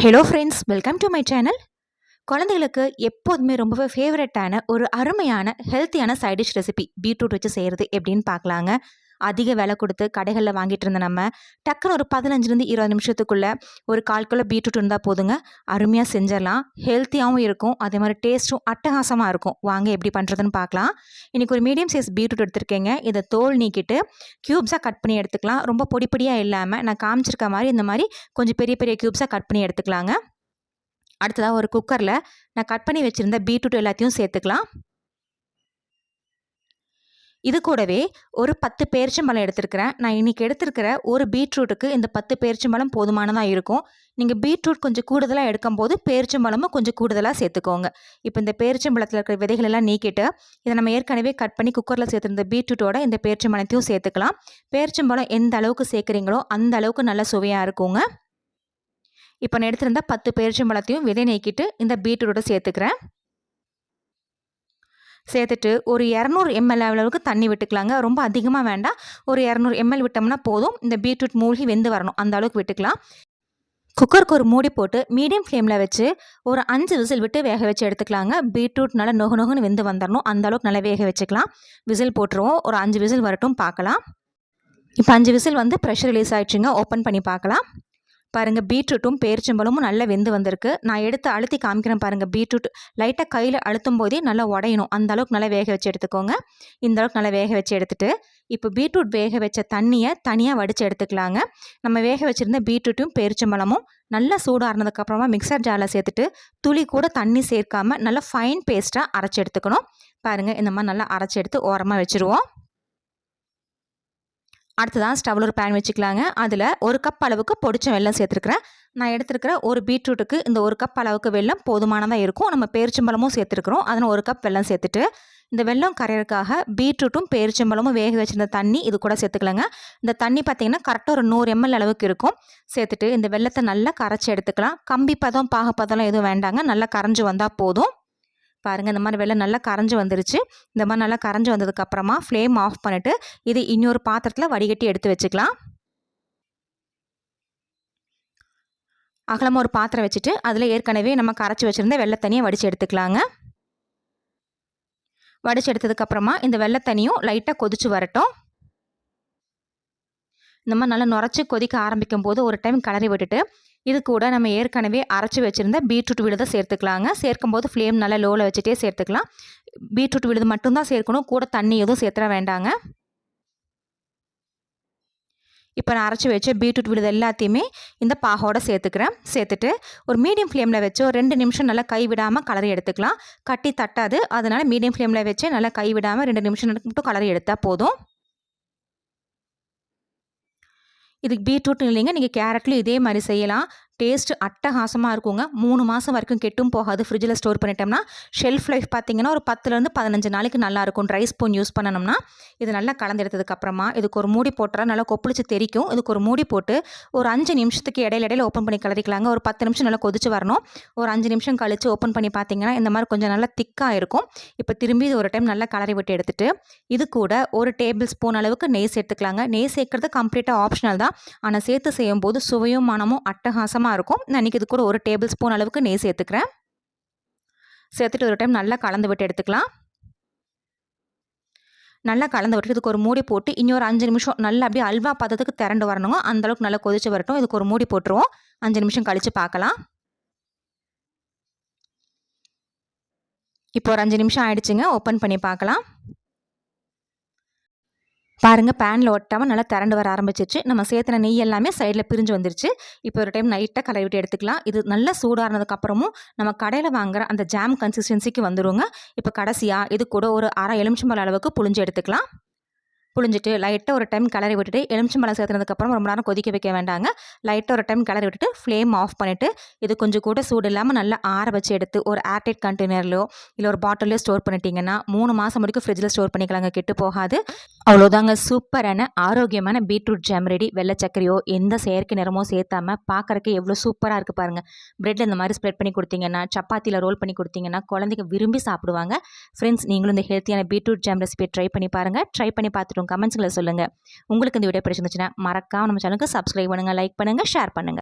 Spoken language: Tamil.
Hello friends welcome to my channel குழந்தைகளுக்கு எப்போதுமே ரொம்பவே ஃபேவரட்டான ஒரு அருமையான ஹெல்த்தியான சைடிஷ் ரெசிபி பீட்ரூட் வச்சு செய்கிறது எப்படின்னு பார்க்கலாங்க. அதிக விலை கொடுத்து கடைகளில் வாங்கிட்டு இருந்த நம்ம டக்குன்னு ஒரு பதினஞ்சுலேருந்து இருபது நிமிஷத்துக்குள்ளே ஒரு கால் கிலோ பீட்ரூட் இருந்தால் போதுங்க அருமையாக செஞ்சிடலாம். ஹெல்த்தியாகவும் இருக்கும் அதே மாதிரி டேஸ்ட்டும் அட்டகாசமாக இருக்கும். வாங்க எப்படி பண்ணுறதுன்னு பார்க்கலாம். இன்றைக்கி ஒரு மீடியம் சைஸ் பீட்ரூட் எடுத்திருக்கேங்க. இதை தோல் நீக்கிட்டு க்யூப்ஸாக கட் பண்ணி எடுத்துக்கலாம். ரொம்ப பொடி பொடியாக இல்லாமல் நான் காமிச்சிருக்க மாதிரி இந்த மாதிரி கொஞ்சம் பெரிய பெரிய க்யூப்ஸாக கட் பண்ணி எடுத்துக்கலாங்க. அடுத்ததாக ஒரு குக்கரில் நான் கட் பண்ணி வச்சுருந்த பீட்ரூட் எல்லாத்தையும் சேர்த்துக்கலாம். இது கூடவே ஒரு பத்து பேரிச்சம்பழம் எடுத்திருக்கிறேன். நான் இன்றைக்கி எடுத்திருக்கிற ஒரு பீட்ரூட்டுக்கு இந்த பத்து பேரிச்சம்பழம் போதுமானதாக இருக்கும். நீங்கள் பீட்ரூட் கொஞ்சம் கூடுதலாக எடுக்கும்போது பேரிச்சம்பழமும் கொஞ்சம் கூடுதலாக சேர்த்துக்கோங்க. இப்போ இந்த பேரிச்சம்பழத்தில் இருக்கிற விதைகள் எல்லாம் நீக்கிட்டு இதை நம்ம ஏற்கனவே கட் பண்ணி குக்கரில் சேர்த்துருந்த பீட்ரூட்டோட இந்த பேரிச்சம்பழத்தையும் சேர்த்துக்கலாம். பேரிச்சம்பழம் எந்த அளவுக்கு சேர்க்குறீங்களோ அந்த அளவுக்கு நல்ல சுவையாக இருக்குங்க. இப்போ நான் எடுத்திருந்த பத்து பேரிச்சம்பழத்தையும் விதை நீக்கிட்டு இந்த பீட்ரூட்டோட சேர்த்துக்கிறேன். சேர்த்துட்டு ஒரு இரநூறு எம்எல் அளவுக்கு தண்ணி விட்டுக்கலாங்க. ரொம்ப அதிகமாக வேண்டாம். ஒரு இரநூறு எம்எல் விட்டோம்னா போதும். இந்த பீட்ரூட் மூழ்கி வெந்து வரணும். அந்த அளவுக்கு விட்டுக்கலாம். குக்கருக்கு ஒரு மூடி போட்டு மீடியம் ஃப்ளேமில் வச்சு ஒரு அஞ்சு விசில் விட்டு வேக வச்சு எடுத்துக்கலாங்க. பீட்ரூட் நல்லா நொகு நொகுன்னு வெந்து வந்துடணும் அந்த அளவுக்கு நல்லா வேக வச்சுக்கலாம். விசில் போட்டுருவோம். ஒரு அஞ்சு விசில் வரட்டும். பார்க்கலாம். இப்போ அஞ்சு விசில் வந்து ப்ரெஷர் ரிலீஸ் ஆகிடுச்சுங்க ஓப்பன் பண்ணி பார்க்கலாம். பாருங்கள் பீட்ரூட்டும் பேரிச்சம்பழமும் நல்லா வெந்து வந்திருக்கு. நான் எடுத்து அழுத்தி காமிக்கிறேன் பாருங்கள் பீட்ரூட். லைட்டாக கையில் அழுத்தும் போதே நல்லா உடையணும். அந்த அளவுக்கு நல்லா வேக வச்சு எடுத்துக்கோங்க. இந்த அளவுக்கு நல்லா வேக வச்சு எடுத்துகிட்டு இப்போ பீட்ரூட் வேக வச்ச தண்ணியை தனியாக வடித்து எடுத்துக்கலாங்க. நம்ம வேக வச்சுருந்த பீட்ரூட்டும் பேரிச்சம்பழமும் நல்லா சூடாறினதுக்கப்புறமா மிக்சர் ஜாரில் சேர்த்துட்டு துளி கூட தண்ணி சேர்க்காமல் நல்லா ஃபைன் பேஸ்ட்டாக அரைச்சி எடுத்துக்கணும். பாருங்கள் இந்த மாதிரி நல்லா அரைச்சி எடுத்து ஓரமாக வச்சுருவோம். அடுத்ததான் ஸ்டவ்வில் ஒரு பேன் வச்சுக்கலாங்க. அதில் ஒரு கப் அளவுக்கு பொடிச்ச வெள்ளம் சேர்த்துருக்குறேன். நான் எடுத்துருக்கிற ஒரு பீட்ரூட்டுக்கு இந்த ஒரு கப் அளவுக்கு வெள்ளம் போதுமானதாக இருக்கும். நம்ம பேரிச்சம்பழமும் சேர்த்துருக்குறோம். அதில் ஒரு கப் வெள்ளம் சேர்த்துட்டு இந்த வெள்ளம் கரையிறதுக்காக பீட்ரூட்டும் பேரிச்சம்பழமும் வேக வச்சிருந்த தண்ணி இது கூட சேர்த்துக்கலாங்க. இந்த தண்ணி பார்த்திங்கன்னா கரெக்டாக ஒரு நூறு எம்எல் அளவுக்கு இருக்கும். சேர்த்துட்டு இந்த வெள்ளத்தை நல்லா கரைச்சி எடுத்துக்கலாம். கம்பி பதம் பாகப்பதம்லாம் எதுவும் வேண்டாங்க. நல்லா கரைஞ்சி வந்தால் போதும். பாருங்கள் இந்த மாதிரி வெள்ளம் நல்லா கரைஞ்சி வந்துருச்சு. இந்த மாதிரி நல்லா கரைஞ்சி வந்ததுக்கப்புறமா ஃப்ளேம் ஆஃப் பண்ணிவிட்டு இது இன்னொரு பாத்திரத்தில் வடிகட்டி எடுத்து வச்சுக்கலாம். அகலமாக ஒரு பாத்திரம் வச்சுட்டு அதில் ஏற்கனவே நம்ம கரைச்சி வச்சுருந்த வெள்ளத்தண்ணியை வடித்து எடுத்துக்கலாங்க. வடித்து எடுத்ததுக்கப்புறமா இந்த வெள்ளத்தண்ணியும் லைட்டாக கொதித்து வரட்டும். இந்த மாதிரி நல்லா நுரைச்சி கொதிக்க ஆரம்பிக்கும் போது ஒரு டைம் கிளறி விட்டுட்டு இது கூட நம்ம ஏற்கனவே அரைச்சி வச்சுருந்த பீட்ரூட் விழுதை சேர்த்துக்கலாங்க. சேர்க்கும் போது ஃப்ளேம் நல்லா லோவில் வச்சுட்டே சேர்த்துக்கலாம். பீட்ரூட் விழுது மட்டும்தான் சேர்க்கணும். கூட தண்ணி எதுவும் சேர்த்துட வேண்டாங்க. இப்போ நான் அரைச்சி வச்சு பீட்ரூட் விழுது எல்லாத்தையுமே இந்த பாகோட சேர்த்துக்கிறேன். சேர்த்துட்டு ஒரு மீடியம் ஃப்ளேமில் வச்சு ஒரு ரெண்டு நிமிஷம் நல்லா கை விடாமல் கலரி எடுத்துக்கலாம். கட்டி தட்டாது. அதனால் மீடியம் ஃப்ளேமில் வச்சு நல்லா கை விடாமல் ரெண்டு நிமிஷம் மட்டும் கலரி எடுத்தால் போதும். இதுக்கு பீட்ரூட்னு இல்லைங்க நீங்கள் கேரட்லையும் இதே மாதிரி செய்யலாம். டேஸ்ட் அட்டகாசமாக இருக்குங்க. மூணு மாதம் வரைக்கும் கெட்டும் போகாது. ஃப்ரிட்ஜில் ஸ்டோர் பண்ணிட்டோம்னா ஷெல்ஃப் லைஃப் பார்த்தீங்கன்னா ஒரு பத்துலேருந்து பதினஞ்சு நாளைக்கு நல்லாயிருக்கும் ட்ரை ஸ்பூன் யூஸ் பண்ணணும்னா இது நல்லா கலந்தெடுத்ததுக்கப்புறமா இதுக்கு ஒரு மூடி போட்டுறா நல்லா கொப்பளிச்சு தெரிக்கும். இதுக்கு ஒரு மூடி போட்டு ஒரு அஞ்சு நிமிஷத்துக்கு இடையில இடையில ஓப்பன் பண்ணி கலரிக்கலாங்க. ஒரு பத்து நிமிஷம் நல்லா கொதிச்சு வரணும். ஒரு அஞ்சு நிமிஷம் கழித்து ஓப்பன் பண்ணி பார்த்தீங்கன்னா இந்த மாதிரி கொஞ்சம் நல்லா திக்காக இருக்கும். இப்போ திரும்பி இது ஒரு டைம் நல்லா கலரி விட்டு எடுத்துகிட்டு இது கூட ஒரு டேபிள் ஸ்பூன் அளவுக்கு நெய் சேர்த்துக்கலாங்க. நெய் சேர்க்கறது கம்ப்ளீட்டாக ஆப்ஷனல் தான். ஆனால் சேர்த்து செய்யும் போது சுவையும் மனமும் அட்டகாசமாக வாசமாக இருக்கும். நான் இன்றைக்கி இது கூட ஒரு டேபிள் ஸ்பூன் அளவுக்கு நெய் சேர்த்துக்கிறேன். சேர்த்துட்டு ஒரு டைம் நல்லா கலந்து விட்டு எடுத்துக்கலாம். நல்லா கலந்து விட்டு இதுக்கு ஒரு மூடி போட்டு இன்னொரு அஞ்சு நிமிஷம் நல்லா அப்படியே அல்வா பதத்துக்கு திரண்டு வரணுங்க. அந்தளவுக்கு நல்லா கொதிச்சு வரட்டும். இதுக்கு ஒரு மூடி போட்டுருவோம். அஞ்சு நிமிஷம் கழித்து பார்க்கலாம். இப்போ ஒரு அஞ்சு நிமிஷம் ஆயிடுச்சுங்க. ஓப்பன் பண்ணி பார்க்கலாம். பாருங்கள் பேனில் ஒட்டாமல் நல்லா திரண்டு வர ஆரம்பிச்சிருச்சு. நம்ம சேர்த்துன நெய் எல்லாமே சைடில் பிரிஞ்சு வந்துருச்சு. இப்போ ஒரு டைம் நைட்டாக கலவி விட்டு எடுத்துக்கலாம். இது நல்லா சூடானதுக்கப்புறமும் நம்ம கடையில் வாங்குற அந்த ஜாம் கன்சிஸ்டன்சிக்கு வந்துருங்க. இப்போ கடைசியாக இது கூட ஒரு அரை எலுமிச்சம்பழ அளவுக்கு புளிஞ்சு எடுத்துக்கலாம். புளிஞ்சிட்டு லைட்டாக ஒரு டைம் கிளறி விட்டுட்டு எலுமிச்சம்பழம் சேர்த்துனதுக்கப்புறம் ரொம்ப நேரம் கொதிக்க வைக்க வேண்டாங்க. லைட்டாக ஒரு டைம் கிளறி விட்டுட்டு ஃப்ளேம் ஆஃப் பண்ணிவிட்டு இது கொஞ்சம் கூட சூடு இல்லாமல் நல்லா ஆற வச்சு எடுத்து ஒரு ஏர்டைட் கண்டெய்னர்லையோ இல்லை ஒரு பாட்டிலையோ ஸ்டோர் பண்ணிட்டீங்கன்னா மூணு மாதம் வரைக்கும் ஃப்ரிட்ஜில் ஸ்டோர் பண்ணிக்கலாங்க. கெட்டு போகாது. அவ்வளோதாங்க சூப்பரான ஆரோக்கியமான பீட்ரூட் ஜாம் ரெடி வெள்ளை சக்கரையோ எந்த செயற்கை நிறமோ சேர்த்தாம பார்க்குறக்கு எவ்வளோ சூப்பராக இருக்குது பாருங்கள் ப்ரெட்டில் இந்த மாதிரி ஸ்ப்ரெட் பண்ணி கொடுத்தீங்கன்னா சப்பாத்தியில் ரோல் பண்ணி கொடுத்தீங்கன்னா குழந்தைங்க விரும்பி சாப்பிடுவாங்க. ஃப்ரெண்ட்ஸ் நீங்களும் இந்த ஹெல்த்தியான பீட்ரூட் ஜாம் ரெசிபியை ட்ரை பண்ணி பாருங்கள் ட்ரை பண்ணி பார்த்துட்டு கமெண்ட்ஸ்களை சொல்லுங்கள் உங்களுக்கு இந்த வீடியோ பிடிச்சிருந்துச்சுன்னா மறக்காம நம்ம சேனலுக்கு சப்ஸ்கிரைப் பண்ணுங்கள் லைக் பண்ணுங்கள் ஷேர் பண்ணுங்கள்